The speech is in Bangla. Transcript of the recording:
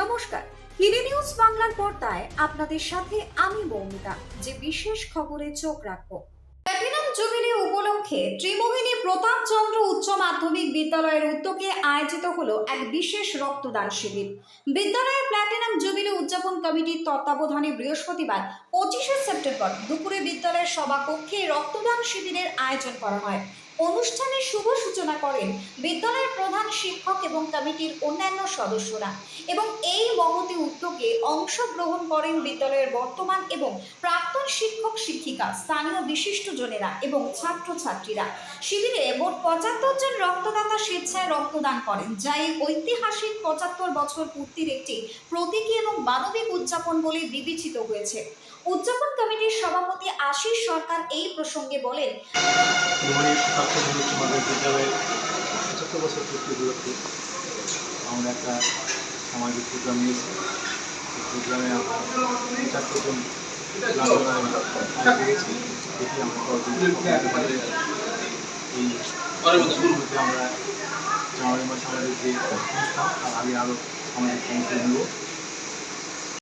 নমস্কার। হিলি নিউজ বাংলার পর্দায় আপনাদের সাথে আমি মৌমিতা, যে বিশেষ খবরে চোখ রাখব। প্ল্যাটিনাম জুবিলি উপলক্ষে ত্রিমোহিনী প্রতাপচন্দ্র উচ্চ মাধ্যমিক বিদ্যালয়ের উদ্যোগে আয়োজিত হলো এক বিশেষ রক্তদান শিবির। বিদ্যালয়ের প্ল্যাটিনাম জুবিলি উদযাপন কমিটির তত্ত্বাবধানে বৃহস্পতিবার পঁচিশে সেপ্টেম্বর দুপুরে বিদ্যালয়ের সভাকক্ষে রক্তদান শিবিরের আয়োজন করা হয়। অনুষ্ঠানের শুভ সূচনা করেন বিদ্যালয়ের প্রধান শিক্ষক এবং কমিটির অন্যান্য সদস্যরা। এবং এই মহতি উদ্যোগে অংশগ্রহণ করেন বিদ্যালয়ের বর্তমান এবং প্রাক্তন শিক্ষক শিক্ষিকা স্থানীয় বিশিষ্টজনেরা এবং ছাত্রছাত্রীরা। শিবিরে মোট পঁচাত্তর জন রক্তদাতা স্বেচ্ছায় রক্তদান করেন, যা এই ঐতিহাসিক পঁচাত্তর বছর পূর্তির একটি প্রতীকী এবং মানবিক উদযাপন বলে বিবেচিত হয়েছে। উদযাপন কমিটির সভাপতি আশিস সরকার এই প্রসঙ্গে বলেন আমরা একটা সামাজিক প্রোগ্রাম নিয়েছি। প্রোগ্রামে আমরা। এই আমরা জানুয়ারি মাসে আমাদের যে অনুষ্ঠান আগে আরও আমাদের কমিটি নেব